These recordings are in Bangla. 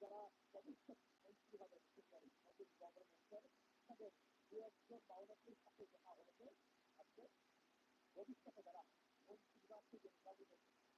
যারা ভবিষ্যৎ মন্ত্রী হবে সিনিয়র মোদী গভর্নমেন্টের তাদের দু একজন বায়োমেট্রিক সাথে দেখা হয়েছে আজকে ভবিষ্যতে যারা মন্ত্রী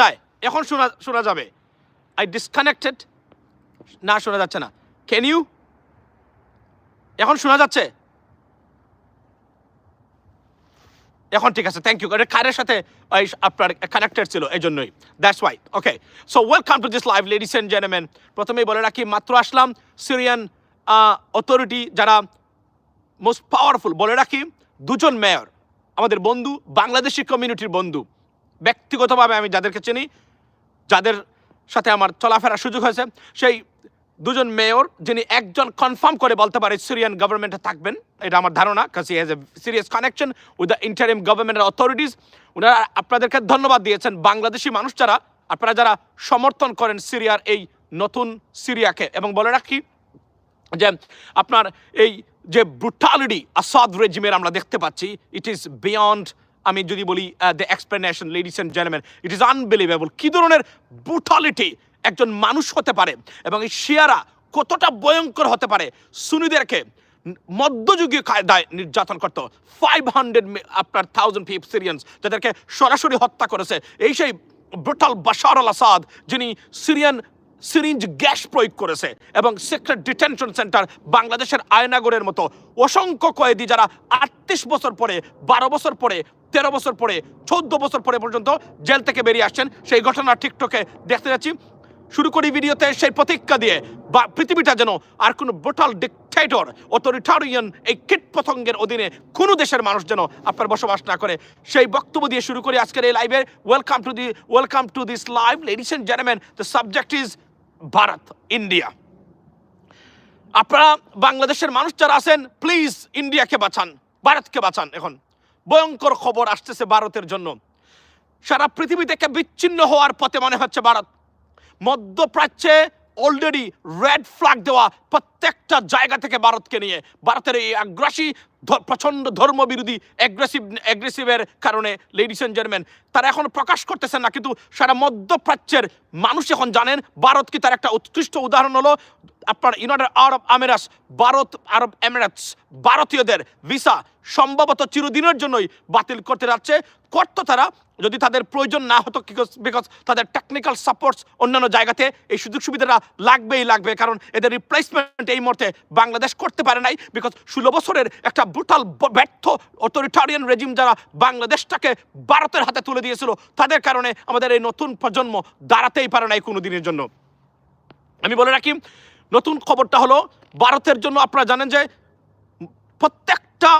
যায়? এখন শোনা শোনা যাবে। আই ডিসকানেক্টেড না, শোনা যাচ্ছে না। ক্যান ইউ এখন শোনা যাচ্ছে? এখন ঠিক আছে থ্যাংক ইউ কারের সাথে আপনার কানেক্টেড ছিল, এই জন্যই। That's why okay so welcome to this live ladies and gentleman প্রথমেই বলে রাখি, মাত্র আসলাম সিরিয়ান অথরিটি যারা মোস্ট পাওয়ারফুল বলে রাখি দুজন মেয়র আমাদের বন্ধু, বাংলাদেশি কমিউনিটির বন্ধু। ব্যক্তিগতভাবে আমি যাদেরকে চিনি, যাদের সাথে আমার চলাফেরার সুযোগ হয়েছে, সেই দুজন মেয়র যিনি একজন কনফার্ম করে বলতে পারে সিরিয়ান গভর্নমেন্টে থাকবেন, এটা আমার ধারণা কাজ he has a serious connection with the interim গভর্নমেন্টের অথরিটিস ওনারা আপনাদেরকে ধন্যবাদ দিয়েছেন, বাংলাদেশি মানুষ যারা, আপনারা যারা সমর্থন করেন সিরিয়ার এই নতুন সিরিয়াকে। এবং বলে রাখি যে আপনার এই যে ব্রুটালিটি আসাদ রেজিমের আমরা দেখতে পাচ্ছি ইট ইজ বিয়ন্ড আমি যদি বলি the explanation ladies and gentleman it is unbelievable কী ধরনের ব্রুটালিটি একজন মানুষ হতে পারে এবং এই শিয়ারা কতটা ভয়ঙ্কর হতে পারে? সুনিদেরকে মধ্যযুগীয় কায়দায় নির্যাতন করতো। ফাইভ হান্ড্রেড আপনার থাউজেন্ড পিপ সিরিয়ানস যাদেরকে সরাসরি হত্যা করেছে। এই সেই ব্রুটাল বাশার আল আসাদ যিনি সিরিয়ান সিরিঞ্জ গ্যাস প্রয়োগ করেছে এবং সিক্রেট ডিটেনশন সেন্টার বাংলাদেশের আয়নাগরের মতো অসংখ্য কয়েদি যারা আটত্রিশ বছর পরে, বারো বছর পরে, তেরো বছর পরে, চোদ্দ বছর পরে পর্যন্ত জেল থেকে বেরিয়ে আসছেন। সেই ঘটনা টিকটকে দেখতে যাচ্ছি। শুরু করি ভিডিওতে সেই প্রতিজ্ঞা দিয়ে, বা পৃথিবীটা যেন আর কোনো ব্রোটাল ডিকটেটর অথরিটারিয়ান এই কীট পতঙ্গের অধীনে কোনো দেশের মানুষ যেন আপনার বসবাস না করে। সেই বক্তব্য দিয়ে শুরু করি আজকের এই লাইভে welcome to the welcome to this live ladies and gentleman the subject is Bharat, India. আপনারা বাংলাদেশের মানুষ যারা আছেন প্লিজ ইন্ডিয়াকে বাঁচান, ভারতকে বাঁচান এখন। ভয়ঙ্কর খবর আসতেছে ভারতের জন্য। সারা পৃথিবী থেকে বিচ্ছিন্ন হওয়ার পথে মনে হচ্ছে ভারত। মধ্যপ্রাচ্যে অলরেডি রেড ফ্ল্যাগ দেওয়া প্রত্যেকটা জায়গা থেকে ভারতকে নিয়ে। ভারতের এই আগ্রাসী প্রচণ্ড ধর্মবিরোধী অ্যাগ্রেসিভ অ্যাগ্রেসিভের কারণে লেডিস অ্যান্ড জেন্টলম্যান তারা এখন প্রকাশ করতেছেন না, কিন্তু সারা মধ্যপ্রাচ্যের মানুষ এখন জানেন, ভারত কি তার একটা উৎকৃষ্ট উদাহরণ হলো? আপনার United Arab Emirates Bharat Arab Emirates ভারতীয়দের ভিসা সম্ভবত চিরদিনের জন্যই বাতিল করতে যাচ্ছে। করতো তারা যদি তাদের প্রয়োজন না হতো বিকজ তাদের টেকনিক্যাল সাপোর্টস অন্যান্য জায়গাতে এই সুযোগ সুবিধাটা লাগবেই লাগবে, কারণ এদের রিপ্লেসমেন্ট এই মুহূর্তে বাংলাদেশ করতে পারে নাই বিকজ ষোলো বছরের একটা ব্রুটাল ব্যর্থ অথরিটারিয়ান রেজিম যারা বাংলাদেশটাকে ভারতের হাতে তুলে দিয়েছিল, তাদের কারণে আমাদের এই নতুন প্রজন্ম দাঁড়াতেই পারে নাই কোনো দিনের জন্য। আমি বলে রাখি, নতুন খবরটা হলো, ভারতের জন্য আপনারা জানেন যে প্রত্যেকটা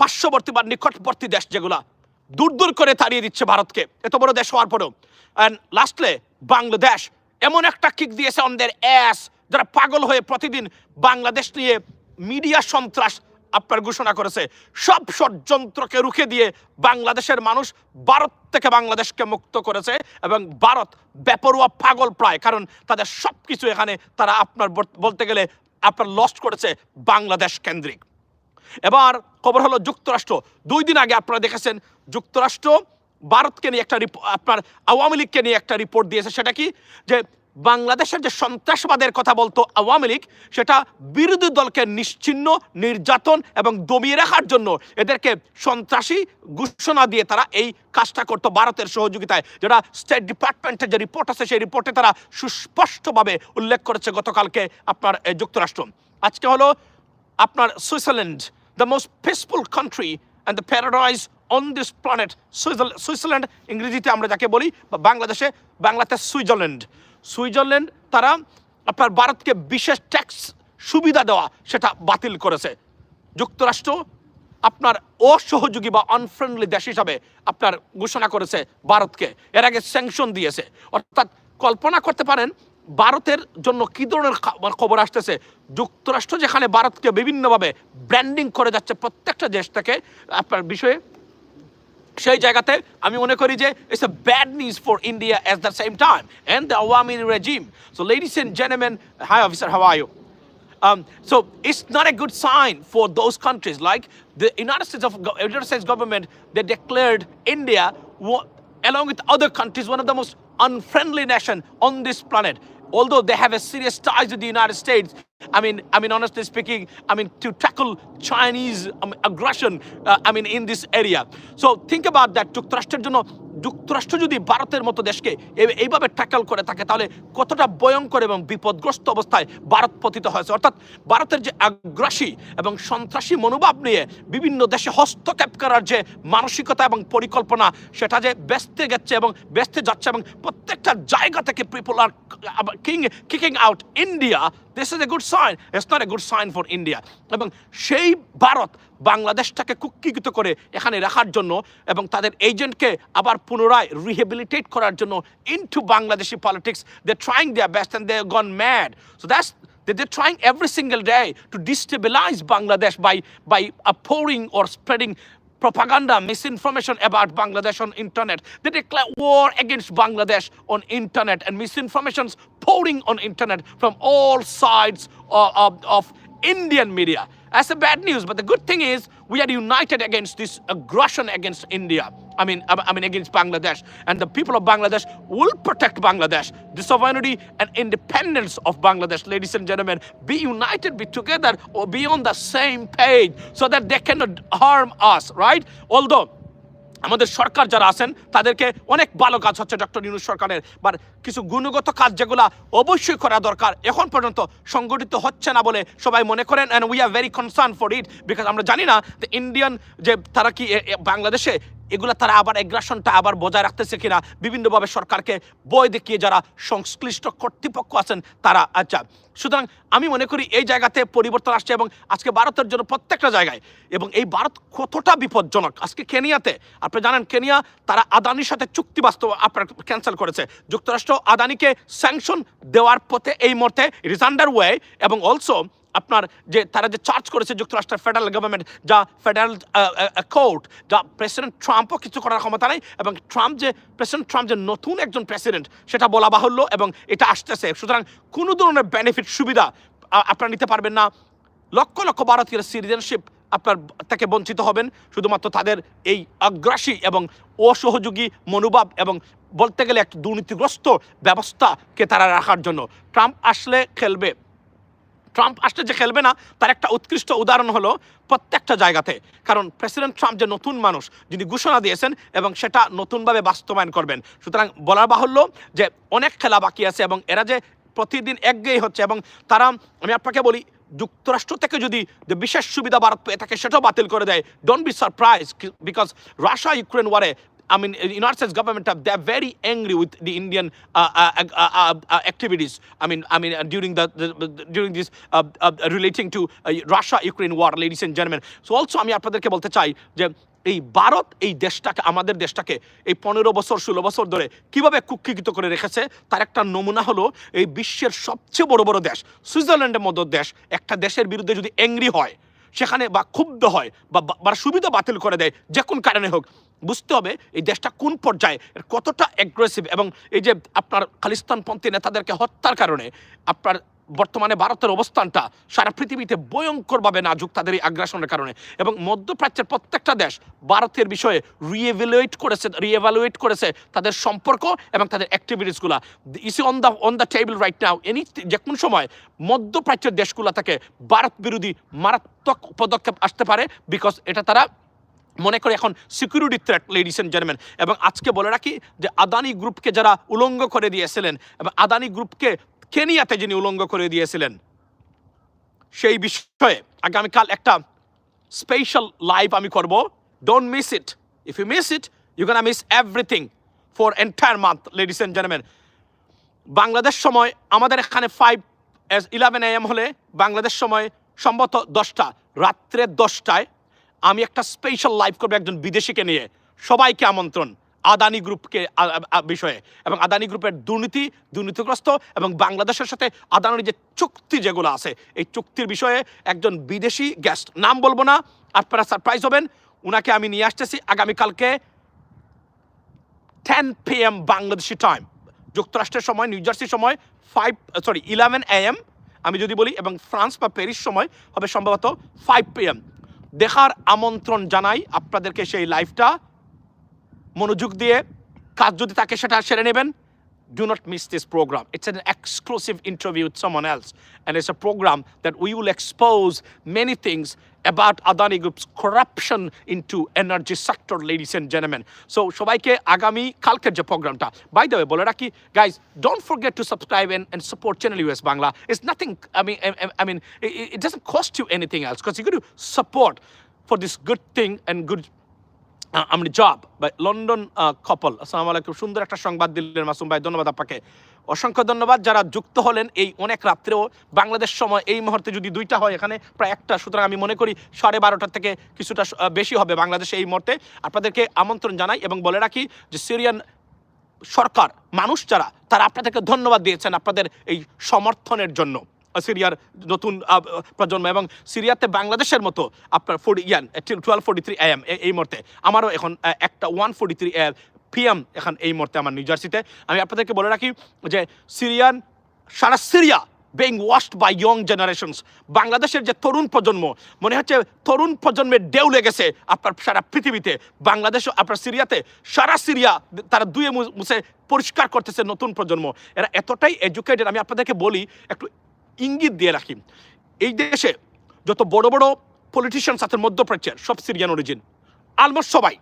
পার্শ্ববর্তী বা নিকটবর্তী দেশ যেগুলা দূর দূর করে তাড়িয়ে দিচ্ছে ভারতকে, এত বড় দেশ হওয়ার পরেও। অ্যান্ড লাস্টলে বাংলাদেশ এমন একটা কিক দিয়েছে অনদের অ্যাস যারা পাগল হয়ে প্রতিদিন বাংলাদেশ নিয়ে মিডিয়া সন্ত্রাস আপনার ঘোষণা করেছে, সব ষড়যন্ত্রকে রুখে দিয়ে বাংলাদেশের মানুষ ভারত থেকে বাংলাদেশকে মুক্ত করেছে এবং ভারত বেপরোয়া পাগল প্রায়, কারণ তাদের সব কিছু এখানে তারা আপনার বল- বলতে গেলে আপনার লস্ট করেছে বাংলাদেশ কেন্দ্রিক। এবার খবর হলো যুক্তরাষ্ট্র। দুই দিন আগে আপনারা দেখেছেন, যুক্তরাষ্ট্র ভারতকে নিয়ে একটা আপনার আওয়ামী লীগকে নিয়ে একটা রিপোর্ট দিয়েছে, সেটা কি? যে বাংলাদেশের যে সন্ত্রাসবাদের কথা বলতো আওয়ামী লীগ, সেটা বিরোধী দলকে নিশ্চিহ্ন নির্যাতন এবং দমিয়ে রাখার জন্য এদেরকে সন্ত্রাসী ঘোষণা দিয়ে তারা এই কাজটা করতো ভারতের সহযোগিতায়, যেটা স্টেট ডিপার্টমেন্টের যে রিপোর্ট আছে, সেই রিপোর্টে তারা সুস্পষ্টভাবে উল্লেখ করেছে গতকালকে আপনার যুক্তরাষ্ট্র। আজকে হলো আপনার Switzerland the most peaceful country and the paradise on this planet Switzerland ইংরেজিতে আমরা যাকে বলি, বা বাংলাদেশে, বাংলাতে সুইজারল্যান্ড। সুইজারল্যান্ড, তারা আপনার ভারতকে বিশেষ ট্যাক্স সুবিধা দেওয়া সেটা বাতিল করেছে। যুক্তরাষ্ট্র আপনার অসহযোগী বা আনফ্রেন্ডলি দেশ হিসাবে আপনার ঘোষণা করেছে ভারতকে। এর আগে স্যাংশন দিয়েছে। অর্থাৎ কল্পনা করতে পারেন, ভারতের জন্য কী ধরনের মানে খবর আসতেছে? যুক্তরাষ্ট্র যেখানে ভারতকে বিভিন্নভাবে ব্র্যান্ডিং করে যাচ্ছে প্রত্যেকটা দেশ থেকে, আপনার বিষয়ে সেই জায়গাতে আমি মনে করি যে it's a bad news for India at the same time and the Awami regime so ladies and gentleman hi officer how are you Um, so it's not a good sign for those countries. Like the United States of Go- United States government, they declared India, wa- along with other countries, one of the most unfriendly nation on this planet. although they have a serious ties to the United States, I mean, I mean, honestly speaking, I mean, to tackle Chinese um, aggression, uh, I mean, in this area. So think about that. To trusted, you know, যুক্তরাষ্ট্র যদি ভারতের মতো দেশকে এইভাবে ট্যাকল করে থাকে, তাহলে কতটা ভয়ঙ্কর এবং বিপদগ্রস্ত অবস্থায় ভারত পতিত হয়েছে? অর্থাৎ ভারতের যে আগ্রাসী এবং সন্ত্রাসী মনোভাব নিয়ে বিভিন্ন দেশে হস্তক্ষেপ করার যে মানসিকতা এবং পরিকল্পনা, সেটা যে ব্যস্তে গেছে এবং ব্যস্তে যাচ্ছে এবং প্রত্যেকটা জায়গা থেকে people are king kicking out India this is a good sign it's not a good sign for India এবং সেই ভারত বাংলাদেশটাকে কুক্ষিগত করে এখানে রাখার জন্য এবং তাদের এজেন্টকে আবার পুনরায় রিহেবিলিটেট করার জন্য into Bangladeshi politics they trying their best and they gone mad so that's that they're trying every single day to destabilize Bangladesh by, by uh, pouring or spreading propaganda, misinformation about Bangladesh on internet. They declare war against Bangladesh on internet and misinformations pouring on internet from all sides of, of, of Indian media. That's a bad news, but the good thing is we are united against this aggression against India. I mean, I mean against Bangladesh, and the people of Bangladesh will protect Bangladesh, the sovereignty and independence of Bangladesh. Ladies and gentlemen, be united, be together, or be on the same page, so that they cannot harm us. Right? Although আমাদের সরকার যারা আছেন, তাদেরকে অনেক ভালো কাজ হচ্ছে ডক্টর ইউনুস সরকারের। বা কিছু গুণগত কাজ যেগুলো অবশ্যই করা দরকার, এখন পর্যন্ত সংগঠিত হচ্ছে না বলে সবাই মনে করেন and we are very concern for it because আমরা জানি না যে ইন্ডিয়ান যে তারা কি বাংলাদেশে এগুলা তারা আবার এগ্রাসনটা আবার বজায় রাখতেছে কিনা? বিভিন্নভাবে সরকারকে বই দেখিয়ে যারা সংশ্লিষ্ট কর্তৃপক্ষ আছেন, তারা আচ্ছা। সুতরাং আমি মনে করি এই জায়গাতে পরিবর্তন আসছে এবং আজকে ভারতের জন্য প্রত্যেকটা জায়গায় এবং এই ভারত কতটা বিপজ্জনক? আজকে কেনিয়াতে, আপনি জানেন কেনিয়া, তারা আদানির সাথে চুক্তি বাস্তব, আপনার ক্যান্সেল করেছে। যুক্তরাষ্ট্র আদানিকে স্যাংশন দেওয়ার পথে এই মুহূর্তে আন্ডার ওয়ে এবং অলসো আপনার যে, তারা যে চার্জ করেছে যুক্তরাষ্ট্রের ফেডারেল গভর্নমেন্ট যা ফেডারেল কোর্ট যা প্রেসিডেন্ট ট্রাম্পও কিছু করার ক্ষমতা নাই এবং ট্রাম্প যে প্রেসিডেন্ট ট্রাম্প যে নতুন একজন প্রেসিডেন্ট সেটা বলা বাহুল্য এবং এটা আসতেছে। সুতরাং কোনো ধরনের বেনিফিট সুবিধা আপনারা নিতে পারবেন না। লক্ষ লক্ষ ভারতীয় সিটিজেনশিপ আপনার থেকে বঞ্চিত হবেন। শুধুমাত্র তাদের এই আগ্রাসী এবং অসহযোগী মনোভাব এবং বলতে গেলে একটা দুর্নীতিগ্রস্ত ব্যবস্থাকে তারা রাখার জন্য। ট্রাম্প আসলে খেলবে। ট্রাম্প আসলে যে খেলবে না, তার একটা উৎকৃষ্ট উদাহরণ হলো প্রত্যেকটা জায়গাতে। কারণ প্রেসিডেন্ট ট্রাম্প যে নতুন মানুষ, যিনি ঘোষণা দিয়েছেন এবং সেটা নতুনভাবে বাস্তবায়ন করবেন। সুতরাং বলার বাহুল্য যে অনেক খেলা বাকি আছে এবং এরা যে প্রতিদিন একগেই হচ্ছে এবং তারা, আমি আপনাকে বলি, যুক্তরাষ্ট্র থেকে যদি যে বিশেষ সুবিধা ভারত পেয়ে থাকে, সেটাও বাতিল করে দেয়। Don't be surprise because Russia Ukraine ওয়ারে I mean, the United States government, uh, they're very angry with the Indian uh, uh, uh, uh, uh, activities. I mean, I mean, uh, during the, the, the during this uh, uh, relating to uh, Russia-Ukraine war, ladies and gentlemen. So also, আমি আপনাদেরকে বলতে চাই যে এই ভারত এই দেশটাকে আমাদের দেশটাকে এই পনেরো বছর ষোলো বছর ধরে কীভাবে কুক্ষিগত করে রেখেছে তার একটা নমুনা হলো এই বিশ্বের সবচেয়ে বড় বড় দেশ সুইজারল্যান্ডের মতো দেশ একটা দেশের বিরুদ্ধে যদি অ্যাংরি হয় সেখানে বা ক্ষুব্ধ হয় বা সুবিধা বাতিল করে দেয় যে কোন কারণে হোক বুঝতে হবে এই দেশটা কোন পর্যায়ে, কতটা অ্যাগ্রেসিভ এবং এই যে আপনার খালিস্তানপন্থী নেতাদেরকে হত্যার কারণে আপনার বর্তমানে ভারতের অবস্থানটা সারা পৃথিবীতে ভয়ঙ্করভাবে নাজুক তাদের এই আগ্রাসনের কারণে এবং মধ্যপ্রাচ্যের প্রত্যেকটা দেশ ভারতের বিষয়ে রিএভ্যালুয়েট করেছে রিএভ্যালুয়েট করেছে তাদের সম্পর্ক এবং তাদের অ্যাক্টিভিটিসগুলো is on the on the table right now any যে কোন সময় মধ্যপ্রাচ্যের দেশগুলো থেকে ভারত বিরোধী মারাত্মক পদক্ষেপ আসতে পারে বিকজ এটা তারা মনে করে এখন security threat ladies and gentleman এবং আজকে বলে রাখি যে আদানি গ্রুপকে যারা উলঙ্গ করে দিয়েছিলেন এবং আদানি গ্রুপকে কেনিয়াতে যিনি উলঙ্গ করে দিয়েছিলেন, সেই বিষয়ে আগামীকাল একটা স্পেশাল লাইভ আমি করব। Don't miss it if you miss it you can miss everything for entire month ladies and gentleman Bangladesh সময় আমাদের এখানে ফাইভ ইলেভেন এম হলে বাংলাদেশ সময় সম্ভবত দশটা, রাত্রে দশটায় আমি একটা স্পেশাল লাইভ করব একজন বিদেশিকে নিয়ে। সবাইকে আমন্ত্রণ। আদানি গ্রুপকে বিষয়ে। এবং আদানি গ্রুপের দুর্নীতি, দুর্নীতিগ্রস্ত এবং বাংলাদেশের সাথে আদানির যে চুক্তি যেগুলো আছে, এই চুক্তির বিষয়ে একজন বিদেশি গেস্ট নাম বলব না, আপনারা সারপ্রাইজ হবেন। উনাকে আমি নিয়ে আসতেছি আগামীকালকে ten P M Bangladeshi time যুক্তরাষ্ট্রের সময় নিউ জার্সির সময় five sorry eleven A M আমি যদি বলি, এবং ফ্রান্স বা প্যারিস সময় হবে সম্ভবত ফাইভ পি এম দেখার আমন্ত্রণ জানাই আপনাদেরকে সেই লাইফটা মনোযোগ দিয়ে কাজ যদি তাকে সেটা সেরে নেবেন। Do not miss this program it's an exclusive interview with someone else and it's a program that we will expose many things about Adani Group's corruption into energy sector, ladies and gentlemen. So, সবাইকে আগামী কালকের যে প্রোগ্রামটা বাই দ্য ওয়ে বলে রাখি guys don't forget to subscribe and, and support channel US Bangla it's nothing I mean I, I- I mean it, it doesn't cost you anything else because you're going to support for this আমি জব বা লন্ডন কপল আসসালামু আলাইকুম সুন্দর একটা সংবাদ দিলেন মাসুম ভাই, ধন্যবাদ আপনাকে। অসংখ্য ধন্যবাদ যারা যুক্ত হলেন এই অনেক রাত্রেও। বাংলাদেশ সময় এই মুহূর্তে যদি দুইটা হয়, এখানে প্রায় একটা। সুতরাং আমি মনে করি সাড়ে বারোটার থেকে কিছুটা বেশি হবে বাংলাদেশে এই মুহূর্তে। আপনাদেরকে আমন্ত্রণ জানাই এবং বলে রাখি যে সিরিয়ান সরকার, মানুষ যারা, তারা আপনাদেরকে ধন্যবাদ দিয়েছেন আপনাদের এই সমর্থনের জন্য। সিরিয়ার নতুন প্রজন্ম এবং সিরিয়াতে বাংলাদেশের মতো আপনার ফোর্টি ইয়ান টুয়েলভ ফোর্টি থ্রি এম এই মুহূর্তে আমারও এখন একটা ওয়ান ফোর্টি থ্রি পিএম এখন এই মুহূর্তে আমার নিউ জার্সিতে আমি আপনাদেরকে বলে রাখি যে Syrian, Sara Syria being washed by young generations বাংলাদেশের যে তরুণ প্রজন্ম, মনে হচ্ছে তরুণ প্রজন্মের ঢেউ লেগেছে আপনার সারা পৃথিবীতে। বাংলাদেশ, আপনার সিরিয়াতে সারা সিরিয়া তারা দুয়ে মুছে পরিষ্কার করতেছে নতুন প্রজন্ম। এরা এতটাই এডুকেটেড আমি আপনাদেরকে বলি, একটু ইঙ্গিত দিয়ে রাখি। এই দেশে যত বড় বড় পলিটিশিয়ানস আছে মধ্যপ্রাচ্যের সব সিরিয়ান অরিজিন অলমোস্ট সবাই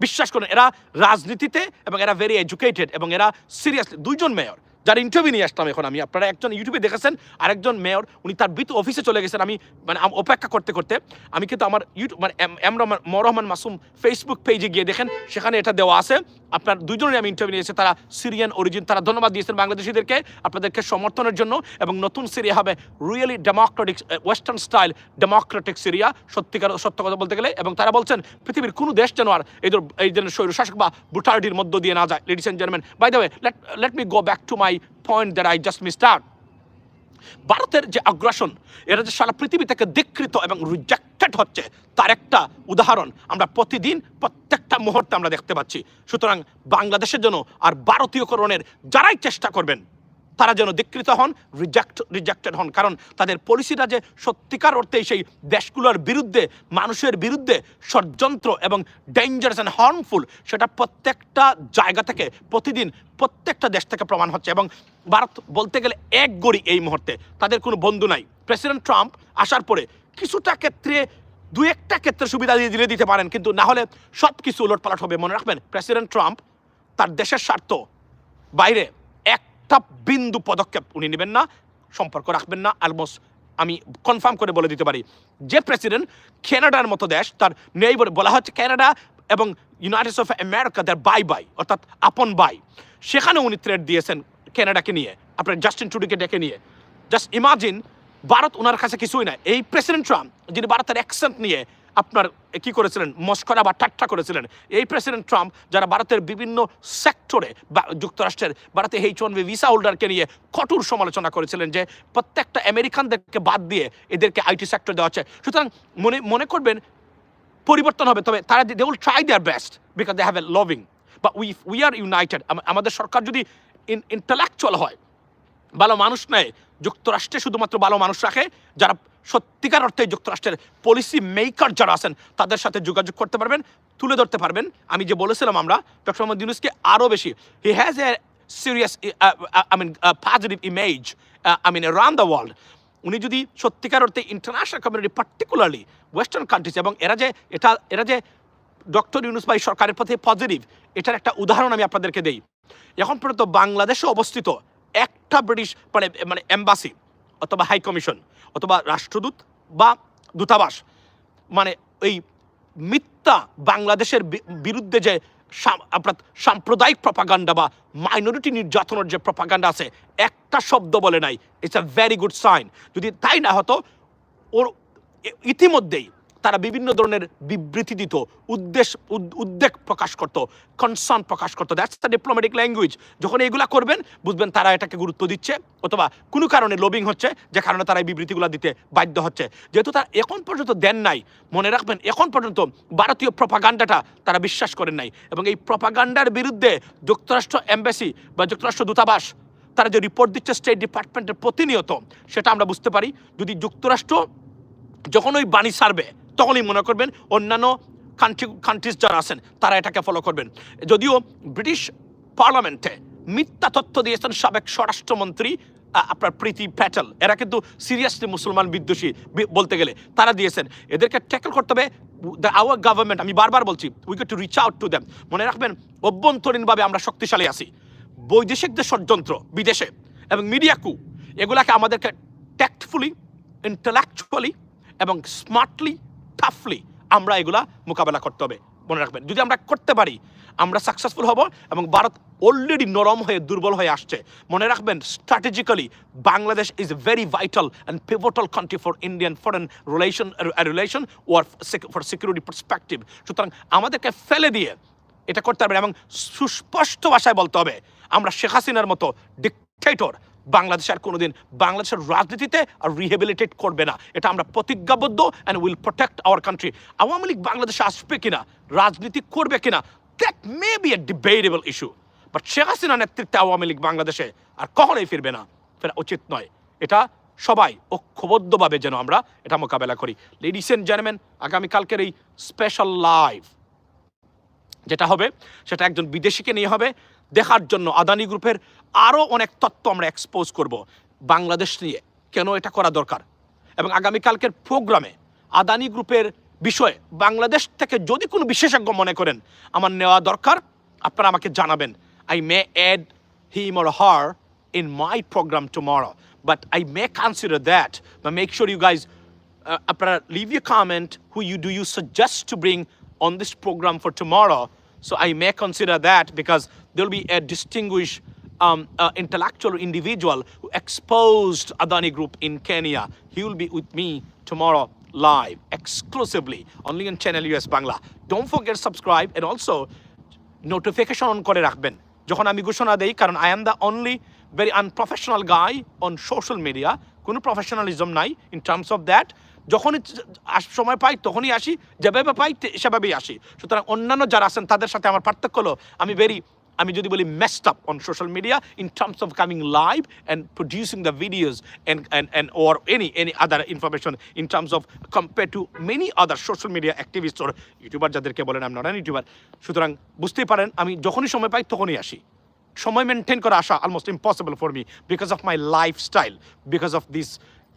বিশ্বাস করেন, এরা রাজনীতিতে এবং এরা ভেরি এডুকেটেড এবং এরা সিরিয়াসলি দুইজন মেয়র যার ইন্টারভিউ নিয়ে আসলাম এখন আমি। আপনারা একজন ইউটিউবে দেখেছেন, আরেকজন মেয়র উনি তার বিত অফিসে চলে গেছেন। আমি মানে অপেক্ষা করতে করতে আমি কিন্তু আমার ইউটিউব মানে এম রহমান মরহমান মাসুম ফেসবুক পেজে গিয়ে দেখেন, সেখানে এটা দেওয়া আছে। আপনার দুজনের আমি ইন্টারভিউ নিয়েছি, তারা সিরিয়ান অরিজিন তারা ধন্যবাদ দিয়েছেন বাংলাদেশিদেরকে, আপনাদেরকে সমর্থনের জন্য। এবং নতুন সিরিয়া হবে really democratic western style democratic Syria সত্যিকার সত্য কথা বলতে গেলে। এবং তারা বলছেন, পৃথিবীর কোনো দেশ যেন আর এই এই ধরনের স্বৈরশাসক বা ব্রুটালিটির মধ্য দিয়ে না যায়। Ladies and gentleman by the way let let me go back to my point that I just missed out ভারতের যে আগ্রাসন এটা যে সারা পৃথিবী থেকে ধিকৃত এবং রিজেক্টেড হচ্ছে, তার একটা উদাহরণ। আমরা প্রতিদিন প্রত্যেকটা মুহূর্তে আমরা দেখতে পাচ্ছি। সুতরাং বাংলাদেশের জন্য আর ভারতীয়করণের যারাই চেষ্টা করবেন, তারা যেন ধিকৃত হন রিজেক্ট রিজেক্টেড হন। কারণ তাদের পলিসিটা যে সত্যিকার অর্থে সেই দেশগুলোর বিরুদ্ধে, মানুষের বিরুদ্ধে ষড়যন্ত্র এবং ডেঞ্জারাস অ্যান্ড হার্মফুল সেটা প্রত্যেকটা জায়গা থেকে প্রতিদিন প্রত্যেকটা দেশ থেকে প্রমাণ হচ্ছে। এবং ভারত বলতে গেলে এক গড়ি এই মুহূর্তে। তাদের কোনো বন্ধু নাই। প্রেসিডেন্ট ট্রাম্প আসার পরে কিছুটা ক্ষেত্রে দু একটা ক্ষেত্রে সুবিধা দিয়ে দিলে দিতে পারেন, কিন্তু না হলে সব কিছু উলটপালট হবে। মনে রাখবেন প্রেসিডেন্ট ট্রাম্প তার দেশের স্বার্থ, বাইরে একটা বিন্দু পদক্ষেপ উনি নেবেন না, সম্পর্ক রাখবেন না। অলমোস্ট আমি কনফার্ম করে বলে দিতে পারি, যে প্রেসিডেন্ট কানাডার মতো দেশ, তার নেই বলে হচ্ছে কানাডা এবং ইউনাইটেড অফ আমেরিকা তার বাই বাই অর্থাৎ আপন বাই সেখানে উনি থ্রেড দিয়েছেন কানাডাকে নিয়ে, আপনার জাস্টিন টুডিকে ডেকে নিয়ে। জাস্ট ইমাজিন ভারত ওনার কাছে কিছুই না এই প্রেসিডেন্ট ট্রাম্প, যিনি ভারতের অ্যাকসেন্ট নিয়ে আপনার কি করেছিলেন, মস্করা বা ঠাট্টা করেছিলেন, এই প্রেসিডেন্ট ট্রাম্প যারা ভারতের বিভিন্ন সেক্টরে যুক্তরাষ্ট্রের, ভারতে এইচ ওয়ান ভিসা হোল্ডারকে নিয়ে কঠোর সমালোচনা করেছিলেন যে প্রত্যেকটা আমেরিকানদেরকে বাদ দিয়ে এদেরকে আইটি সেক্টর দেওয়া হচ্ছে। সুতরাং মনে মনে করবেন, পরিবর্তন হবে। তবে তারা they will try their best because they have a loving বা উই উই আর ইউনাইটেড আমাদের সরকার যদি ইন ইন্টালেকচুয়াল হয়, ভালো মানুষ নেয় যুক্তরাষ্ট্রে শুধুমাত্র ভালো মানুষ রাখে, যারা সত্যিকার অর্থে যুক্তরাষ্ট্রের পলিসি মেকার যারা আছেন, তাদের সাথে যোগাযোগ করতে পারবেন, তুলে ধরতে পারবেন। আমি যে বলেছিলাম আমরা, ডক্টর মোহাম্মদ ইউনুসকে আরও বেশি he has a serious I mean positive image I mean around the world উনি যদি সত্যিকার অর্থে international community particularly western countries এবং এরা যে, এটা, এরা যে ডক্টর ইউনুস ভাই সরকারের পথে পজিটিভ এটার একটা উদাহরণ আমি আপনাদেরকে দেই। এখন পর্যন্ত বাংলাদেশে অবস্থিত একটা ব্রিটিশ মানে মানে এম্বাসি অথবা হাই কমিশন অথবা রাষ্ট্রদূত বা দূতাবাস মানে এই মিথ্যা বাংলাদেশের বিরুদ্ধে যে আপনার সাম্প্রদায়িক প্রপাগান্ডা বা মাইনরিটি নির্যাতনের যে প্রপাগান্ডা আছে, একটা শব্দ বলে নাই। It's a very good sign যদি তাই না হতো, ওর ইতিমধ্যেই তারা বিভিন্ন ধরনের বিবৃতি দিত, উদ্দেশ্য, উদ- উদ্বেগ প্রকাশ করত কনসার্ন প্রকাশ করতো। দ্যাটস দ্য ডিপ্লোম্যাটিক ল্যাঙ্গুয়েজ যখন এগুলা করবেন, বুঝবেন তারা এটাকে গুরুত্ব দিচ্ছে, অথবা কোনো কারণে লবিং হচ্ছে, যে কারণে তারা এই বিবৃতিগুলো দিতে বাধ্য হচ্ছে। যেহেতু তারা এখন পর্যন্ত দেন নাই, মনে রাখবেন, এখন পর্যন্ত ভারতীয় প্রপাগান্ডাটা তারা বিশ্বাস করেন নাই। এবং এই প্রপাগান্ডার বিরুদ্ধে যুক্তরাষ্ট্র এম্বাসি বা যুক্তরাষ্ট্র দূতাবাস, তারা যে রিপোর্ট দিচ্ছে স্টেট ডিপার্টমেন্টের প্রতিনিয়ত, সেটা আমরা বুঝতে পারি। যদি যুক্তরাষ্ট্র যখন ওই বাণী সারবে তখনই মনে করবেন অন্যান্য কান্ট্রি কান্ট্রিজ যারা আছেন, তারা এটাকে ফলো করবেন। যদিও ব্রিটিশ পার্লামেন্টে মিথ্যা তথ্য দিয়েছেন সাবেক স্বরাষ্ট্রমন্ত্রী আপনার প্রীতি প্যাটেল। এরা কিন্তু সিরিয়াসলি মুসলমান বিদ্বেষী বলতে গেলে। তারা দিয়েছেন, এদেরকে ট্যাকল করতে হবে। আওয়ার গভর্নমেন্ট আমি বারবার বলছি we get to reach out to them মনে রাখবেন, অভ্যন্তরীণভাবে আমরা শক্তিশালী আছি। বৈদেশিকদের ষড়যন্ত্র বিদেশে এবং মিডিয়া কু এগুলাকে আমাদেরকে ট্যাক্টফুলি ইন্টালেকচুয়ালি এবং স্মার্টলি টাফলি আমরা এগুলা মোকাবেলা করতে হবে। মনে রাখবেন, যদি আমরা করতে পারি, আমরা সাকসেসফুল হব এবং ভারত অলরেডি নরম হয়ে, দুর্বল হয়ে আসছে। মনে রাখবেন strategically Bangladesh is very vital and pivotal country for Indian foreign relation relation or for security perspective সুতরাং আমাদেরকে ফেলে দিয়ে এটা করতে পারবেন এবং সুস্পষ্ট ভাষায় বলতে হবে, আমরা শেখ হাসিনার মতো ডিকটেটর বাংলাদেশ আর কোনোদিন বাংলাদেশের রাজনীতিতে আর রিহেবিলিটেট করবে না। এটা আমরা প্রতিজ্ঞাবদ্ধ and will protect our country Awami League বাংলাদেশে আসবে কিনা, রাজনীতি করবে কিনা that may be a debatable issue but Sheikh Hasina নেতৃত্বে আওয়ামী লীগ বাংলাদেশে আর কখনোই ফিরবে না। ফেরা উচিত নয়। এটা সবাই ঐক্যবদ্ধভাবে যেন আমরা এটা মোকাবেলা করি। লেডিস এন্ড জেন্টলম্যান আগামীকালকের এই স্পেশাল লাইভ যেটা হবে, সেটা একজন বিদেশিকে নিয়ে হবে। দেখার জন্য আদানি গ্রুপের আরও অনেক তত্ত্ব আমরা এক্সপোজ করব বাংলাদেশ নিয়ে, কেন এটা করা দরকার? এবং আগামীকালকের প্রোগ্রামে আদানি গ্রুপের বিষয়ে বাংলাদেশ থেকে যদি কোনো বিশেষজ্ঞ মনে করেন, আমার নেওয়া দরকার, আপনারা আমাকে জানাবেন। I may add him or her in my program tomorrow but I may consider that বা মেক শিওর ইউ গাইজ আপনারা leave you comment who you do you suggest to bring on this program for tomorrow so I may consider that because they will be a distinguish um, uh, intellectual individual who exposed Adani Group in Kenya. He will be with me tomorrow live exclusively only on Channel US Bangla. Don't forget to subscribe and also notification on করে রাখবেন যখন আমি ঘোষণা দেই কারণ I am the only very unprofessional guy on social media কোনো প্রফেশনালিজম নাই ইন টার্মস অফ দ্যাট যখনই সময় পাই তখনই আসি যেভাবে পাই সেভাবেই আসি সুতরাং অন্যান্য যারা আছেন তাদের সাথে আমার পার্থক্য হলো আমি ভেরি আমি যদি বলি messed up on social media in terms of coming live and producing the videos and or any any other information in terms of compared to many other social media activists or YouTuber যাদেরকে বলেন আমি নট ইউটিউবার সুতরাং বুঝতেই পারেন, আমি যখনই সময় পাই তখনই আসি। সময় মেনটেন করা আসা almost impossible for me because of my lifestyle because of this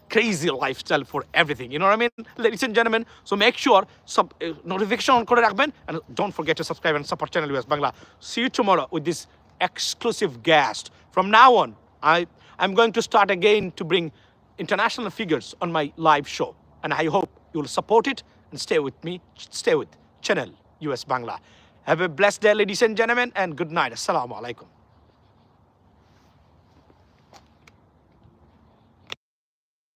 crazy lifestyle for everything. You know what I mean, ladies and gentlemen? So make sure sub uh, notification on করে রাখবেন and don't forget to subscribe and support channel US Bangla. See you tomorrow with this exclusive guest. From now on, I I'm going to start again to bring international figures on my live show, and I hope you'll support it and stay with me. Stay with channel US Bangla. Have a blessed day, ladies and gentlemen, and good night. Assalamu alaikum.